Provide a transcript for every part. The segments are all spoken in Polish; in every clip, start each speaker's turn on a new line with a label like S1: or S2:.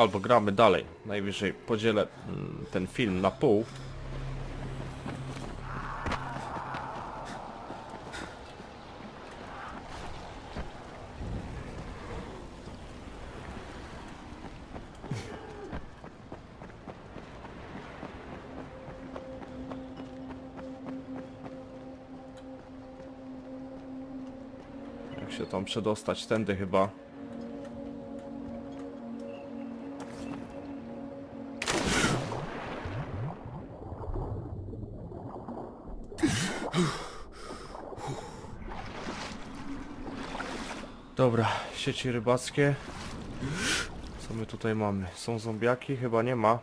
S1: Albo gramy dalej. Najwyżej podzielę mm, ten film na pół. Jak się tam przedostać? Tędy chyba. Dobra, sieci rybackie. Co my tutaj mamy? Są zombiaki? Chyba nie ma.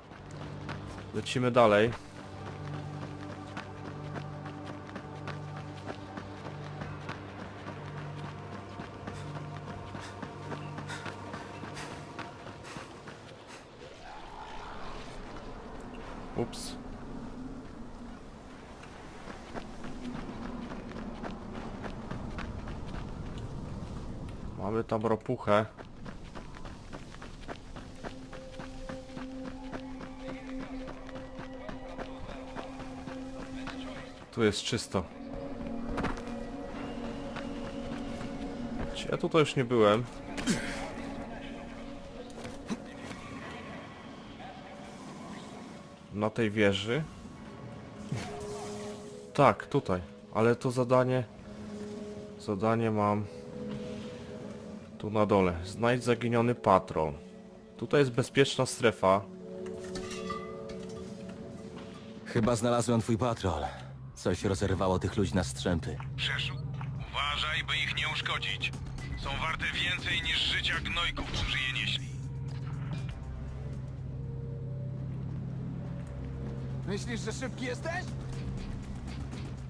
S1: Lecimy dalej. Mamy tam ropuchę. Tu jest czysto. Czy Ja tutaj już nie byłem. Na tej wieży. Tak, tutaj. Ale to zadanie... Zadanie mam... Tu na dole. Znajdź zaginiony patrol. Tutaj jest bezpieczna strefa.
S2: Chyba znalazłem twój patrol. Coś rozerwało tych ludzi na strzępy.
S3: Przeszuk. Uważaj, by ich nie uszkodzić. Są warte więcej niż życia gnojków, którzy je nieśli.
S4: Myślisz, że szybki jesteś?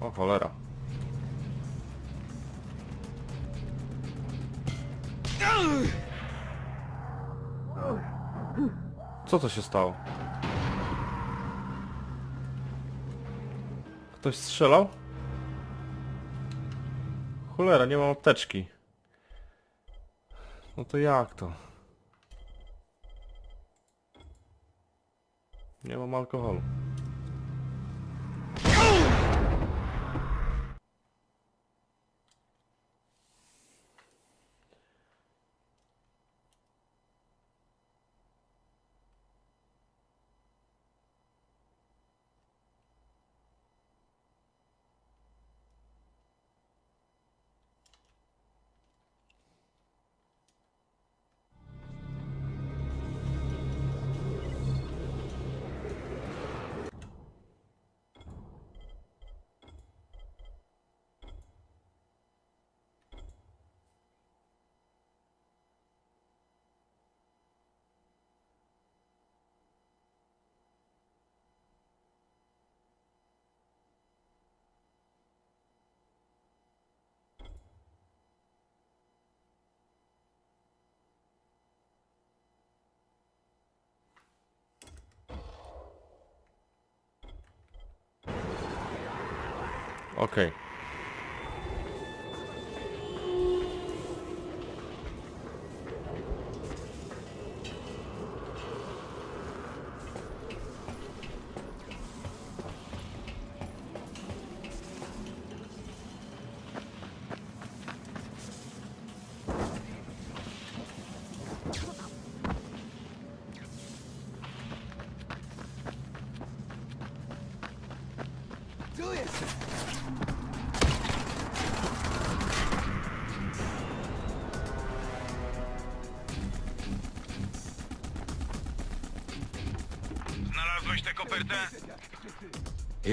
S1: O cholera. Co to się stało? Ktoś strzelał? Cholera, nie mam apteczki. No to jak to? Nie mam alkoholu. Okej.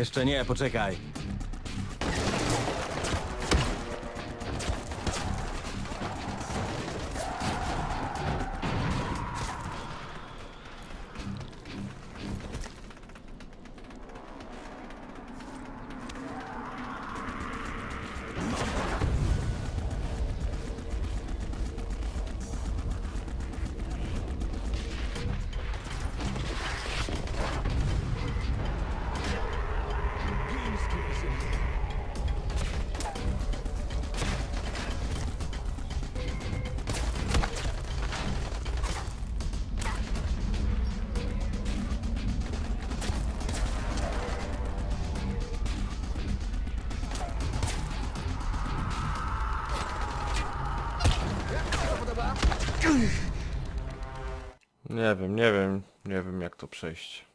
S2: Jeszcze nie, poczekaj.
S1: Nie wiem, nie wiem, nie wiem jak to przejść.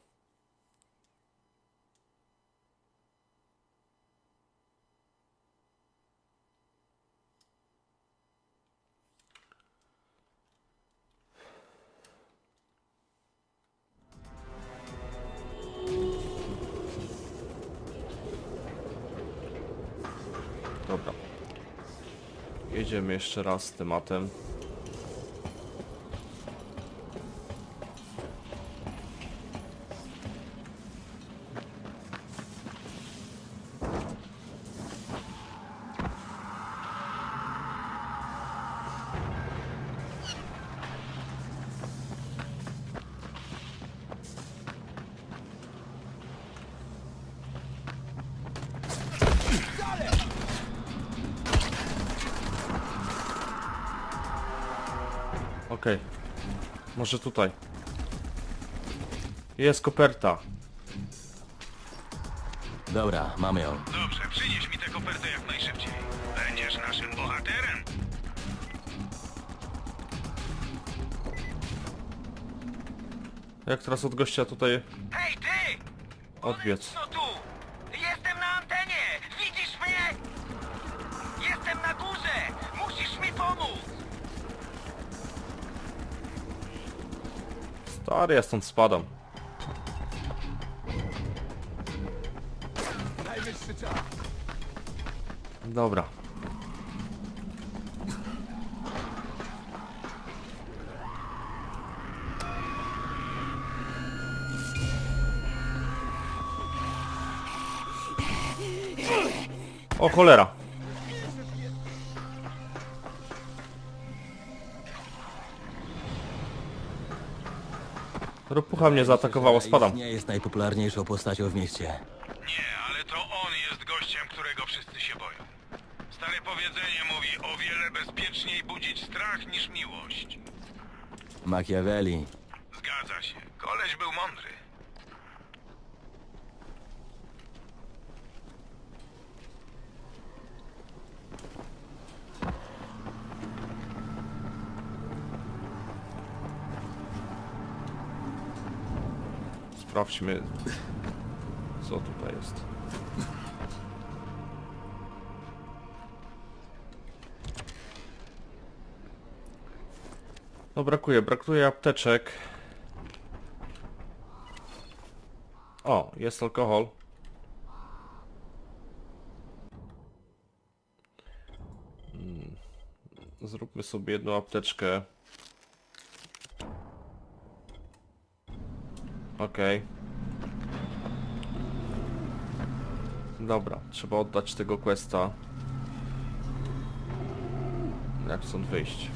S1: Dobra. Jedziemy jeszcze raz z tematem. Może tutaj. Jest koperta.
S2: Dobra, mamy ją.
S3: Dobrze, przynieś mi tę kopertę jak najszybciej. Będziesz naszym bohaterem.
S1: Jak teraz od gościa tutaj
S3: Hej, ty!
S1: odbiec?
S3: Co
S1: Stary, ja stąd spadam. Dobra. O cholera. Ropucha mnie zaatakowała, spadam.
S2: Nie jest najpopularniejszą postacią w mieście.
S3: Nie, ale to on jest gościem, którego wszyscy się boją. Stare powiedzenie mówi o wiele bezpieczniej budzić strach niż miłość.
S2: Machiavelli.
S3: Zgadza się. Koleś był mądry.
S1: Sprawdźmy, co tutaj jest. No brakuje, brakuje apteczek. O, jest alkohol. Mm, Zróbmy sobie jedną apteczkę. Okej. Dobra, trzeba oddać tego questa. Jak stąd wyjść?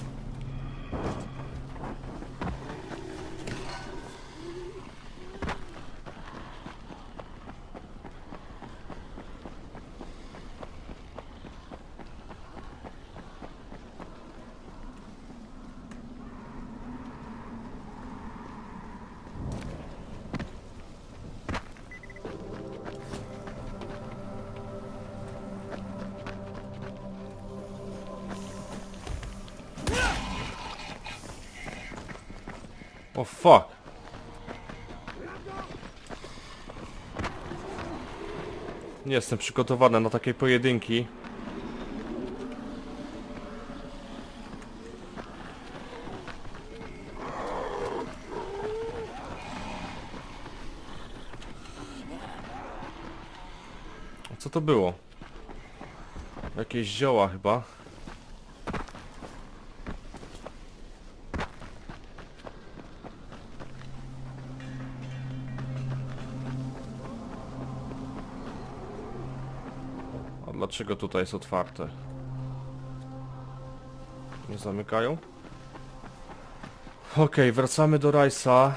S1: Fuck! Nie jestem przygotowany na takie pojedynki. Co to było? Jakieś zioła chyba. Dlaczego tutaj jest otwarte? Nie zamykają? Okej, wracamy do Rajsa.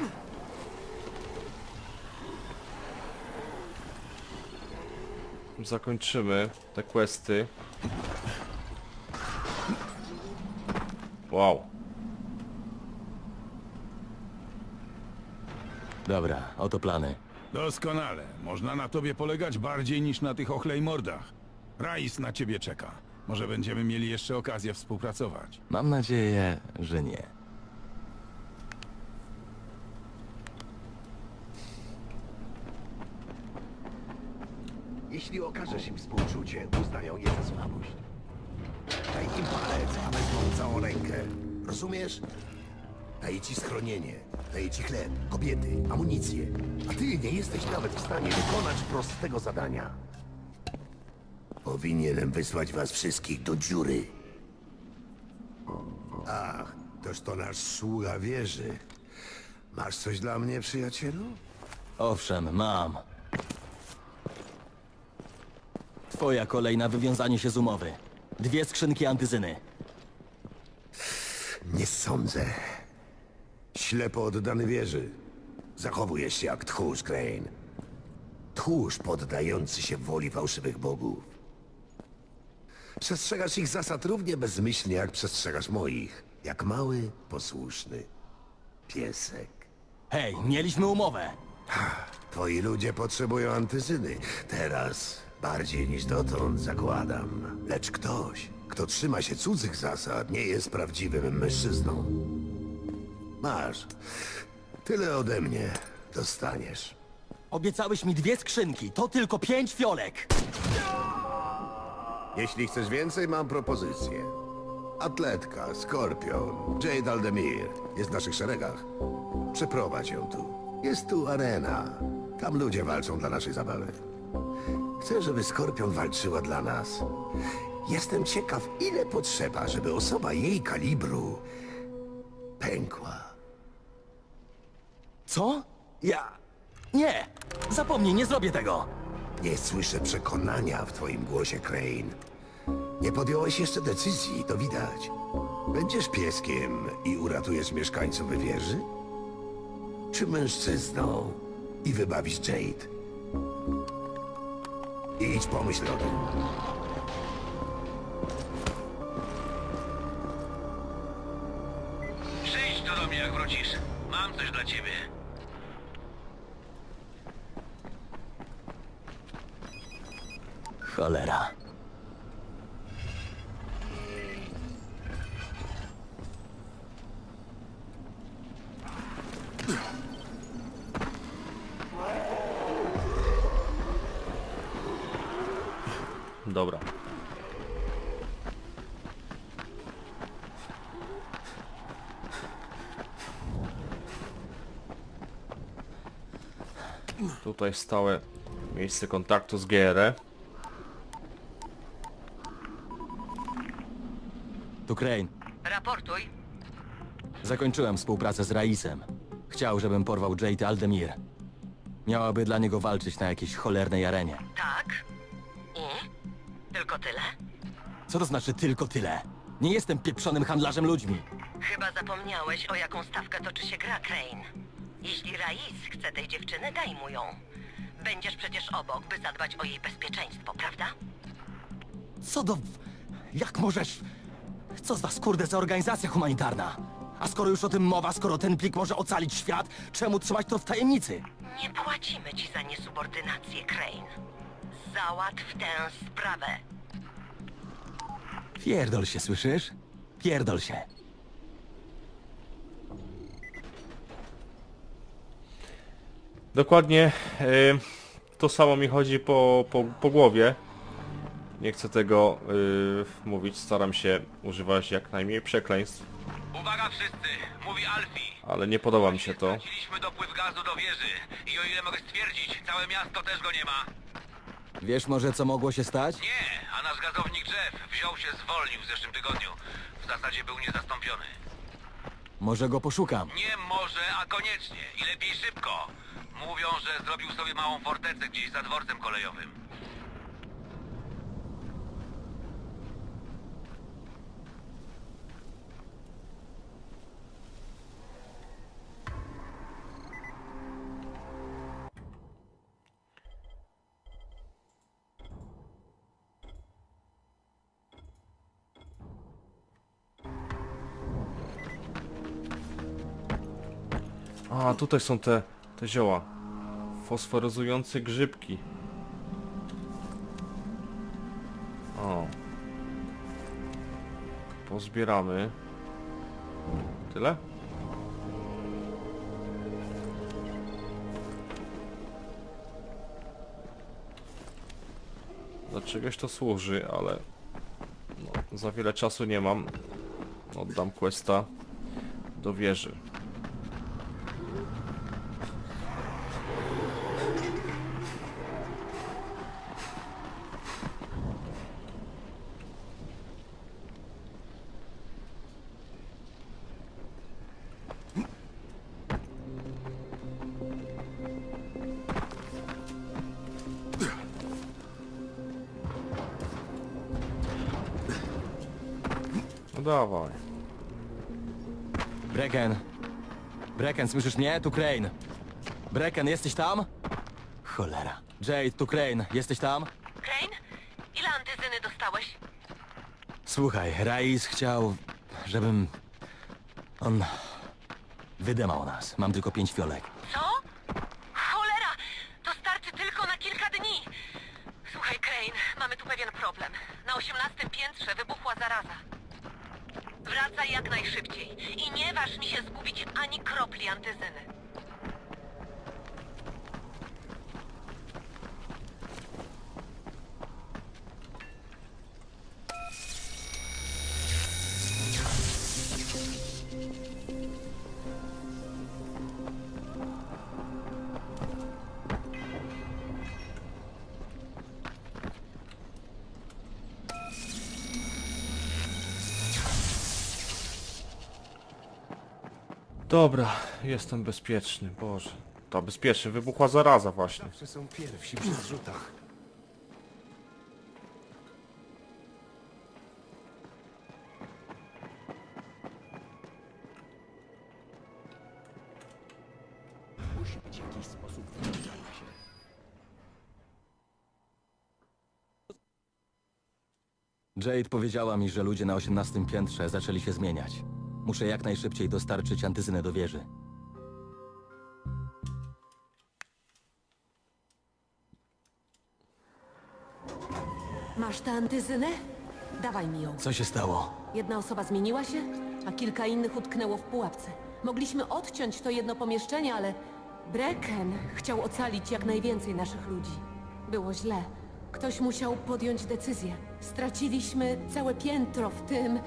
S1: Zakończymy te questy. Wow.
S2: Dobra, oto plany.
S5: Doskonale. Można na tobie polegać bardziej niż na tych ochlej mordach. Rais na ciebie czeka. Może będziemy mieli jeszcze okazję współpracować.
S2: Mam nadzieję, że nie.
S6: Jeśli okażesz im współczucie, uznają je za słabość. Daj im palec, a wezmą całą rękę. Rozumiesz? Daję ci schronienie, daję ci chleb, kobiety, amunicję. A ty nie jesteś nawet w stanie wykonać prostego zadania. Powinienem wysłać was wszystkich do dziury. Ach, toż to nasz sługa wieży. Masz coś dla mnie, przyjacielu?
S2: Owszem, mam. Twoja kolej na wywiązanie się z umowy. Dwie skrzynki antyzyny.
S6: Nie sądzę. Ślepo oddany wieży. Zachowujesz się jak tchórz, Crane. Tchórz poddający się woli fałszywych bogów. Przestrzegasz ich zasad równie bezmyślnie, jak przestrzegasz moich. Jak mały, posłuszny piesek.
S2: Hej, mieliśmy umowę.
S6: Twoi ludzie potrzebują antyzyny. Teraz bardziej niż dotąd zakładam. Lecz ktoś, kto trzyma się cudzych zasad, nie jest prawdziwym mężczyzną. Masz. Tyle ode mnie dostaniesz.
S2: Obiecałeś mi dwie skrzynki, to tylko pięć fiolek.
S6: Jeśli chcesz więcej, mam propozycję. Atletka, Skorpion, Jade Aldemir jest w naszych szeregach. Przeprowadź ją tu. Jest tu arena. Tam ludzie walczą dla naszej zabawy. Chcę, żeby Skorpion walczyła dla nas. Jestem ciekaw, ile potrzeba, żeby osoba jej kalibru pękła.
S2: Co? Ja... Nie! Zapomnij, nie zrobię tego!
S6: Nie słyszę przekonania w twoim głosie, Crane. Nie podjąłeś jeszcze decyzji, to widać. Będziesz pieskiem i uratujesz mieszkańców wieży? Czy mężczyzną i wybawisz Jade? Idź pomyśl o tym.
S3: Przyjdź tu do mnie, jak wrócisz. Mam coś dla ciebie.
S2: Cholera.
S1: Dobra. Tutaj stałe miejsce kontaktu z GR.
S2: Crane.
S7: Raportuj.
S2: Zakończyłem współpracę z Raisem. Chciał, żebym porwał Jade Aldemir. Miałaby dla niego walczyć na jakiejś cholernej arenie.
S7: Tak. I? Tylko tyle?
S2: Co to znaczy tylko tyle? Nie jestem pieprzonym handlarzem ludźmi.
S7: Chyba zapomniałeś, o jaką stawkę toczy się gra, Crane. Jeśli Rais chce tej dziewczyny, daj mu ją. Będziesz przecież obok, by zadbać o jej bezpieczeństwo, prawda?
S2: Co do... Jak możesz... Co z was kurde za organizacja humanitarna? A skoro już o tym mowa, skoro ten plik może ocalić świat, czemu trzymać to w tajemnicy?
S7: Nie płacimy ci za niesubordynację, Crane. Załatw tę sprawę.
S2: Pierdol się, słyszysz? Pierdol się.
S1: Dokładnie y, to samo mi chodzi po, po, po głowie. Nie chcę tego y, mówić, staram się używać jak najmniej przekleństw,
S3: Uwaga wszyscy, mówi Alfie.
S1: ale nie podoba mi się to.
S3: Straciliśmy dopływ gazu do wieży i o ile mogę stwierdzić, całe miasto też go nie ma.
S2: Wiesz może, co mogło się stać?
S3: Nie, a nasz gazownik Jeff wziął się zwolnił w zeszłym tygodniu. W zasadzie był niezastąpiony.
S2: Może go poszukam.
S3: Nie może, a koniecznie. I lepiej szybko. Mówią, że zrobił sobie małą fortecę gdzieś za dworcem kolejowym.
S1: A, tutaj są te, te zioła. Fosforyzujące grzybki. O. Pozbieramy. Tyle? do czegoś to służy, ale no, za wiele czasu nie mam. Oddam questa do wieży. Dawaj.
S2: Brecken. Brecken, słyszysz mnie? Tu Crane. Brecken, jesteś tam? Cholera. Jade, tu Crane. Jesteś tam?
S8: Crane? Ile antyzyny dostałeś?
S2: Słuchaj, Raiz chciał, żebym... On... Wydymał nas. Mam tylko pięć fiolek.
S8: Co? Cholera! To starczy tylko na kilka dni! Słuchaj, Crane, mamy tu pewien problem. Na osiemnastym piętrze wybuchła zaraza. Wracaj jak najszybciej i nie waż mi się zgubić kropli antyzyny.
S1: Dobra, jestem bezpieczny, Boże. To bezpieczny, wybuchła zaraza właśnie.
S6: Zawsze są pierwsi przy zrzutach. Musi być jakiś sposób wywiązania się.
S2: Jade powiedziała mi, że ludzie na osiemnastym piętrze zaczęli się zmieniać. Muszę jak najszybciej dostarczyć antyzynę do wieży.
S9: Masz tę antyzynę? Dawaj mi ją.
S2: Co się stało?
S9: Jedna osoba zmieniła się, a kilka innych utknęło w pułapce. Mogliśmy odciąć to jedno pomieszczenie, ale Brecken chciał ocalić jak najwięcej naszych ludzi. Było źle. Ktoś musiał podjąć decyzję. Straciliśmy całe piętro, w tym...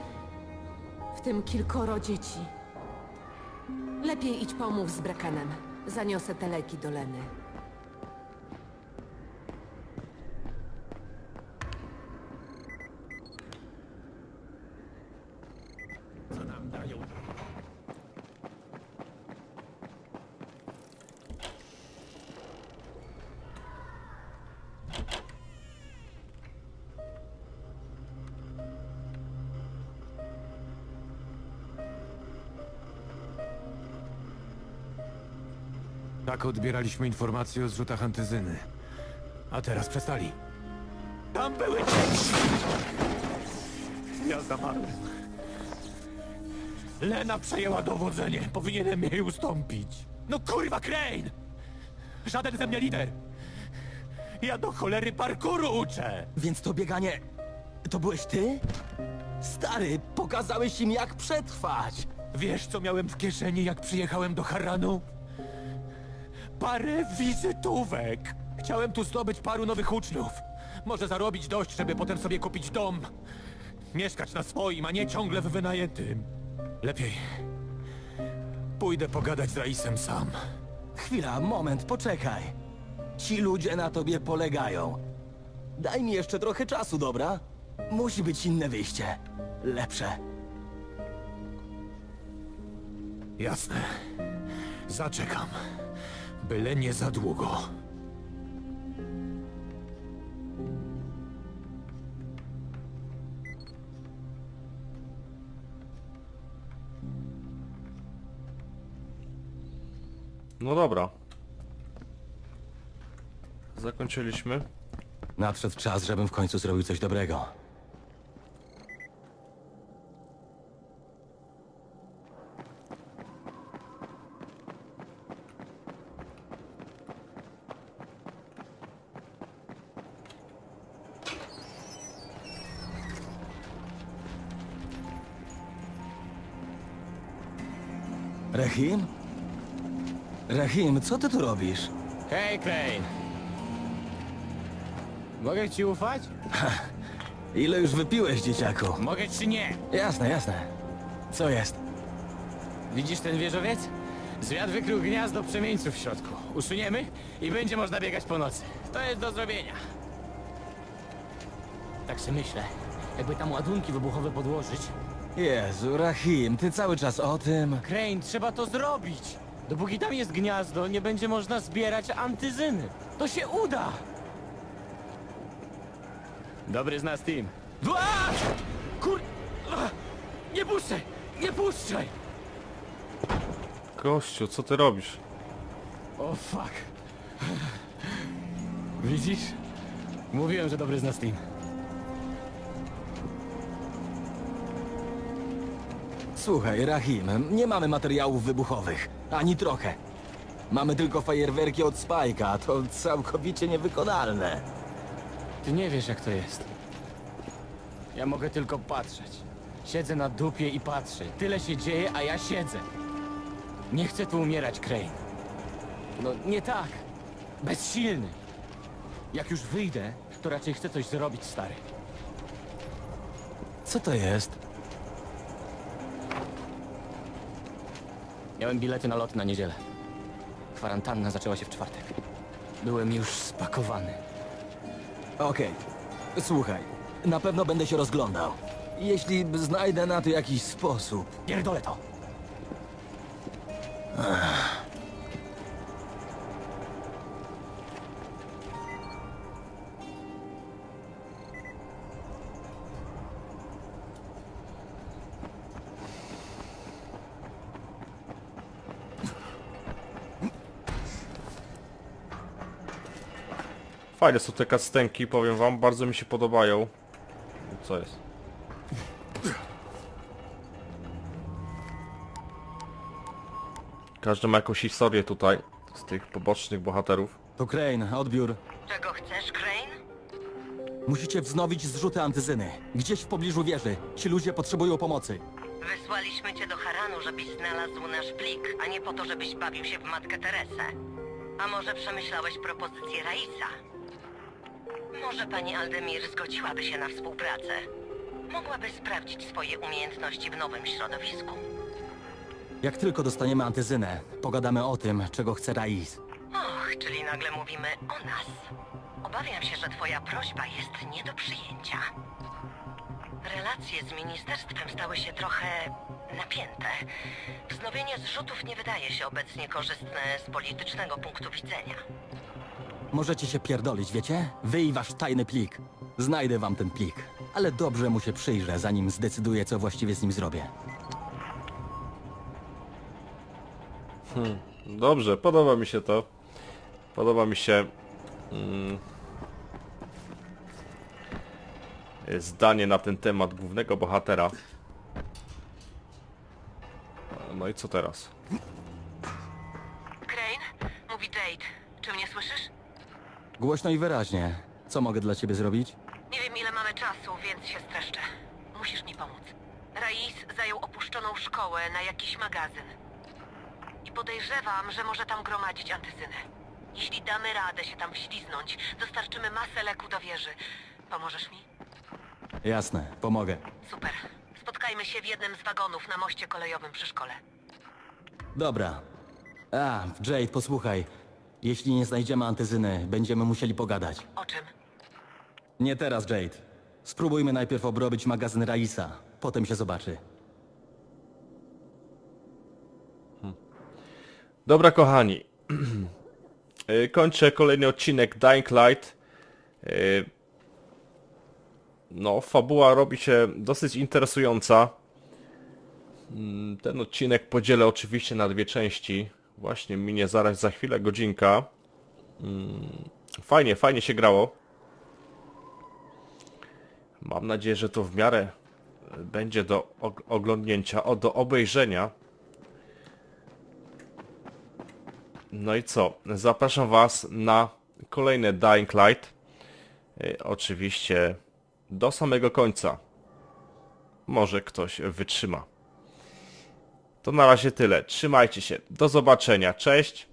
S9: w tym kilkoro dzieci. Lepiej idź pomów z Breckenem. Zaniosę te leki do Leny.
S4: Tak odbieraliśmy informacje o zrzutach antyzyny. A teraz przestali. Tam były dzieci! Ja zamarłem. Lena przejęła dowodzenie. Powinienem jej ustąpić. No kurwa, Crane! Żaden ze mnie lider! Ja do cholery parkouru uczę!
S2: Więc to bieganie... To byłeś ty? Stary, pokazałeś im jak przetrwać!
S4: Wiesz, co miałem w kieszeni, jak przyjechałem do Harranu? Parę wizytówek. Chciałem tu zdobyć paru nowych uczniów. Może zarobić dość, żeby potem sobie kupić dom. Mieszkać na swoim, a nie ciągle w wynajętym. Lepiej. Pójdę pogadać z Raisem sam.
S2: Chwila, moment, poczekaj. Ci ludzie na tobie polegają. Daj mi jeszcze trochę czasu, dobra? Musi być inne wyjście. Lepsze.
S4: Jasne. Zaczekam. Byle nie za długo.
S1: No dobra. Zakończyliśmy.
S2: Nadszedł czas, żebym w końcu zrobił coś dobrego. Rahim? Rahim, co ty tu robisz?
S4: Hej, Crane!
S2: Mogę ci ufać? Ile już wypiłeś, dzieciaku?
S10: Mogę czy nie?
S2: Jasne, jasne. Co jest?
S10: Widzisz ten wieżowiec? Zwiat wykrył gniazdo przemieńców w środku. Usuniemy i będzie można biegać po nocy. To jest do zrobienia. Tak sobie myślę, jakby tam ładunki wybuchowe podłożyć.
S2: Jezu, Rahim, ty cały czas o tym.
S10: Crane, trzeba to zrobić! Dopóki tam jest gniazdo, nie będzie można zbierać antyzyny. To się uda! Dobry z nas team. Dwa! Kur... Ach! Nie puszczaj! Nie puszczaj!
S1: Gościu, co ty robisz?
S10: O fuck. Widzisz? Mówiłem, że dobry z nas team.
S2: Słuchaj, Rahim, nie mamy materiałów wybuchowych. Ani trochę. Mamy tylko fajerwerki od Spajka, to całkowicie niewykonalne.
S10: Ty nie wiesz, jak to jest. Ja mogę tylko patrzeć. Siedzę na dupie i patrzę. Tyle się dzieje, a ja siedzę. Nie chcę tu umierać, Crane. No, nie tak. Bezsilny. Jak już wyjdę, to raczej chcę coś zrobić, stary.
S2: Co to jest?
S10: Miałem bilety na lot na niedzielę. Kwarantanna zaczęła się w czwartek. Byłem już spakowany.
S2: Okej. Słuchaj, na pewno będę się rozglądał. Jeśli znajdę na to jakiś sposób.
S10: Pierdolę to!
S1: Fajne są te kastenki, powiem wam, bardzo mi się podobają. Co jest? Każdy ma jakąś historię tutaj, z tych pobocznych bohaterów.
S2: To Crane, odbiór.
S7: Czego chcesz, Crane?
S2: Musicie wznowić zrzuty antyzyny. Gdzieś w pobliżu wieży. Ci ludzie potrzebują pomocy.
S7: Wysłaliśmy cię do Haranu, żebyś znalazł nasz plik, a nie po to, żebyś bawił się w Matkę Teresę. A może przemyślałeś propozycję Raisa? Może pani Aldemir zgodziłaby się na współpracę? Mogłaby sprawdzić swoje umiejętności w nowym środowisku.
S2: Jak tylko dostaniemy antyzynę, pogadamy o tym, czego chce Rais.
S7: Och, czyli nagle mówimy o nas. Obawiam się, że twoja prośba jest nie do przyjęcia. Relacje z ministerstwem stały się trochę napięte. Wznowienie zrzutów nie wydaje się obecnie korzystne z politycznego punktu widzenia.
S2: Możecie się pierdolić, wiecie? Wy i wasz tajny plik. Znajdę wam ten plik. Ale dobrze mu się przyjrzę, zanim zdecyduję, co właściwie z nim zrobię.
S1: Dobrze, podoba mi się to. Podoba mi się mm, zdanie na ten temat głównego bohatera. No i co teraz?
S7: Crane? Mówi Jade. Czy mnie słyszysz?
S2: Głośno i wyraźnie. Co mogę dla ciebie zrobić?
S7: Nie wiem ile mamy czasu, więc się streszczę. Musisz mi pomóc. Rais zajął opuszczoną szkołę na jakiś magazyn. I podejrzewam, że może tam gromadzić antyzynę. Jeśli damy radę się tam wśliznąć, dostarczymy masę leku do wieży. Pomożesz mi?
S2: Jasne, pomogę.
S7: Super. Spotkajmy się w jednym z wagonów na moście kolejowym przy szkole.
S2: Dobra. A, Jade, posłuchaj. Jeśli nie znajdziemy antyzyny, będziemy musieli pogadać.
S7: O czym?
S2: Nie teraz, Jade. Spróbujmy najpierw obrobić magazyn Raisa. Potem się zobaczy.
S1: Dobra kochani, Y, kończę kolejny odcinek Dying Light. Y, No, fabuła robi się dosyć interesująca. Mm, Ten odcinek podzielę oczywiście na dwie części. Właśnie minie zaraz za chwilę godzinka. Mm, Fajnie, fajnie się grało. Mam nadzieję, że to w miarę y, będzie do og- oglądnięcia, o, do obejrzenia. No i co? Zapraszam Was na kolejne Dying Light. Y, Oczywiście do samego końca. Może ktoś wytrzyma. To na razie tyle. Trzymajcie się. Do zobaczenia. Cześć.